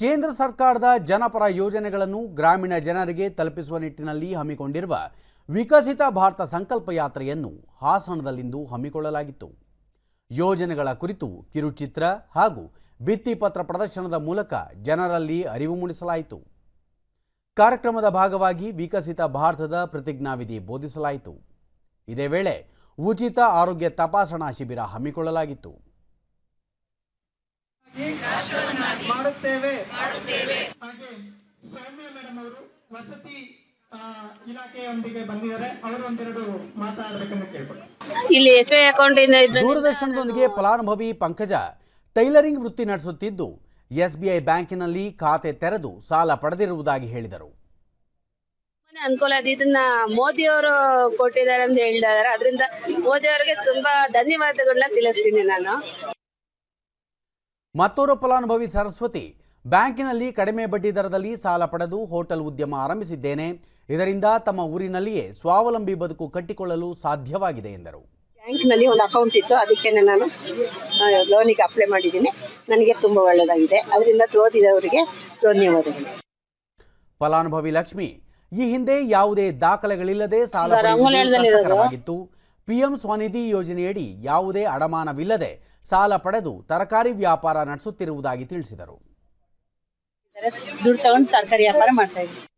ಕೇಂದ್ರ ಸರ್ಕಾರದ ಜನಪರ ಯೋಜನೆಗಳನ್ನು ಗ್ರಾಮೀಣ ಜನರಿಗೆ ತಲುಪಿಸುವ ನಿಟ್ಟಿನಲ್ಲಿ ಹಮ್ಮಿಕೊಂಡಿರುವ ವಿಕಸಿತ ಭಾರತ ಸಂಕಲ್ಪ ಯಾತ್ರೆಯನ್ನು ಹಾಸನದಲ್ಲಿಂದು ಹಮ್ಮಿಕೊಳ್ಳಲಾಗಿತ್ತು. ಯೋಜನೆಗಳ ಕುರಿತು ಕಿರುಚಿತ್ರ ಹಾಗೂ ಭಿತ್ತಿಪತ್ರ ಪ್ರದರ್ಶನದ ಮೂಲಕ ಜನರಲ್ಲಿ ಅರಿವು ಮೂಡಿಸಲಾಯಿತು. ಕಾರ್ಯಕ್ರಮದ ಭಾಗವಾಗಿ ವಿಕಸಿತ ಭಾರತದ ಪ್ರತಿಜ್ಞಾವಿಧಿ ಬೋಧಿಸಲಾಯಿತು. ಇದೇ ವೇಳೆ ಉಚಿತ ಆರೋಗ್ಯ ತಪಾಸಣಾ ಶಿಬಿರ ಹಮ್ಮಿಕೊಳ್ಳಲಾಗಿತ್ತು. ಮಾಡುತ್ತೇವೆ. ಹಾಗೆ ಸೌಮ್ಯ ಮೇಡಮ್ ಅವರು ವಸತಿ ಆ, ಇಲಾಖೆಯೊಂದಿಗೆ ಬಂದಿದ್ದಾರೆ. ಅವರು ಒಂದೆರಡು ಮಾತಾಡಬೇಕಂತ ಕೇಳ್ಬೋದು ಇಲ್ಲಿ ಅಕೌಂಟ್ ದೂರದರ್ಶನದೊಂದಿಗೆ ಫಲಾನುಭವಿ ಪಂಕಜ ಟೈಲರಿಂಗ್ ವೃತ್ತಿ ನಡೆಸುತ್ತಿದ್ದು ಎಸ್ಬಿಐ ಬ್ಯಾಂಕಿನಲ್ಲಿ ಖಾತೆ ತೆರೆದು ಸಾಲ ಪಡೆದಿರುವುದಾಗಿ ಹೇಳಿದರು. ಅನುಕೂಲ ಇದನ್ನ ಮೋದಿ ಅವರು ಕೊಟ್ಟಿದ್ದಾರೆ ಅಂತ ಹೇಳಿದಾರೆ ಅದರಿಂದ ಮೋದಿ ಅವರಿಗೆ ತುಂಬಾ ಧನ್ಯವಾದಗಳನ್ನ ತಿಳಿಸ್ತೀನಿ ನಾನು. ಮತ್ತೋರ್ವ ಫಲಾನುಭವಿ ಸರಸ್ವತಿ. ಬ್ಯಾಂಕಿನಲ್ಲಿ ಕಡಿಮೆ ಬಡ್ಡಿ ದರದಲ್ಲಿ ಸಾಲ ಪಡೆದು ಹೋಟೆಲ್ ಉದ್ಯಮ ಆರಂಭಿಸಿದ್ದೇನೆ. ಇದರಿಂದ ತಮ್ಮ ಊರಿನಲ್ಲಿಯೇ ಸ್ವಾವಲಂಬಿ ಬದುಕು ಕಟ್ಟಿಕೊಳ್ಳಲು ಸಾಧ್ಯವಾಗಿದೆ ಎಂದರು. ಬ್ಯಾಂಕ್ನಲ್ಲಿ ಒಂದು ಅಕೌಂಟ್ ಇತ್ತು ಅದಕ್ಕೆ ನಾನು ಲೋನಿಗೆ ಅಪ್ಲೈ ಮಾಡಿದ್ದೀನಿ. ನನಗೆ ತುಂಬ ಒಳ್ಳೆಯದಾಗಿದೆ ಅದರಿಂದ ತೋದಿದವರಿಗೆ ಧನ್ಯವಾದಗಳು. ಫಲಾನುಭವಿ ಲಕ್ಷ್ಮಿ ಈ ಹಿಂದೆ ಯಾವುದೇ ದಾಖಲೆಗಳಿಲ್ಲದೆ ಸಾಲ ಪಡೆಯುವುದು ಕಷ್ಟಕರವಾಗಿತ್ತು. ಪಿಎಂ ಸ್ವನಿಧಿ ಯೋಜನೆಯಡಿ ಯಾವುದೇ ಅಡಮಾನವಿಲ್ಲದೆ ಸಾಲ ಪಡೆದು ತರಕಾರಿ ವ್ಯಾಪಾರ ನಡೆಸುತ್ತಿರುವುದಾಗಿ ತಿಳಿಸಿದರು. ದುಡ್ಡು ತಗೊಂಡು ತರಕಾರಿ ವ್ಯಾಪಾರ ಮಾಡ್ತಾ ಇದ್ದೀನಿ